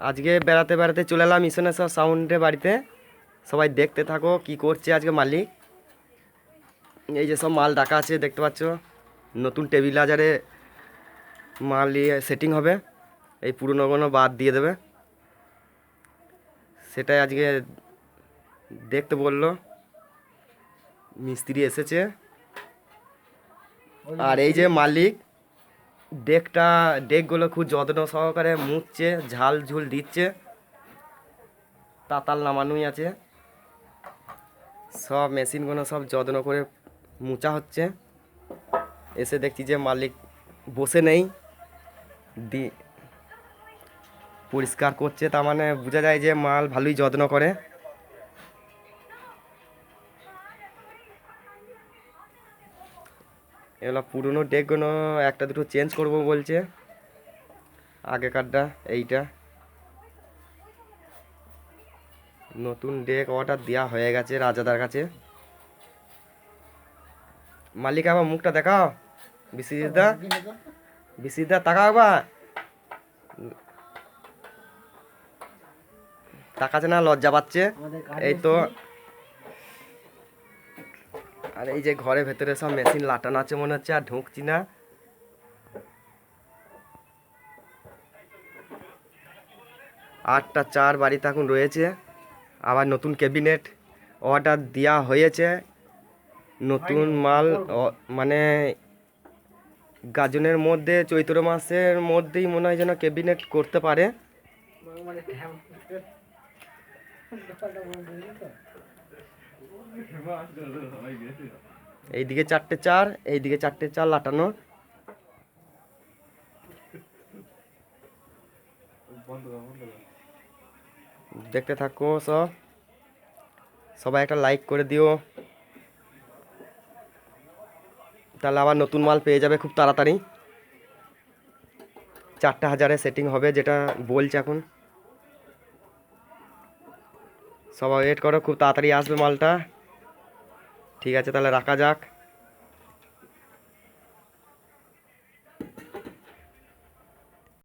আজকে বেড়াতে বেড়াতে চলে এলাম ইসনেশ্বর সাউন্ডের বাড়িতে। সবাই দেখতে থাকো কি করছে আজকে মালিক। এই যে সব মাল ডাকা আছে, দেখতে পাচ্ছ? নতুন টেবিল আজারে মাল সেটিং হবে। এই পুরনোগুলো বাদ দিয়ে দেবে। সেটাই আজকে দেখতে বলল। মিস্ত্রি এসেছে। আর এই যে মালিক ডেকটা, ডেকগুলো খুব যত্ন সহকারে মুছছে, ঝাল ঝুল দিচ্ছে। তাতাল নামানোই আছে। সব মেশিনগুলো সব যত্ন করে মুছা হচ্ছে। এসে দেখছি যে মালিক বসে নেই। দি, পরিষ্কার করছে, তার মানে বোঝা যায় যে মাল ভালোই যত্ন করে। এগুলো পুরনো ডেকগুলো একটা দুটো চেঞ্জ করব বলছে। আগেকারটা এইটা। নতুন ডেক অর্ডার দেওয়া হয়ে গেছে রাজাদার কাছে। মালিক আমার মুখটা দেখাও। বিসিদা বিসিদা তাকাও বা তাকাচ্ছে না লজ্জা পাচ্ছে। এই তো আর এই যে ঘরের ভেতরে সব মেশিন লাটানো আছে মনে হচ্ছে আর ঢুকছি না। আটটা চার বাড়িতে এখন রয়েছে। আবার নতুন ক্যাবিনেট অর্ডার দেওয়া হয়েছে। নতুন মাল মানে গাজনের মধ্যে চৈত্র মাসের মধ্যেই মনে হয় যেন ক্যাবিনেট করতে পারে। এইদিকে চারটে চার, এইদিকে চারটে চার লাটানো। দেখতে থাকো সব সবাই একটা লাইক করে দিও। তাহলে আবার নতুন মাল পেয়ে যাবে খুব তাড়াতাড়ি। চারটে হাজারে সেটিং হবে যেটা বলছে এখন। সবাই ওয়েট করো খুব তাড়াতাড়ি আসবে মালটা। ঠিক আছে তাহলে রাখা যাক।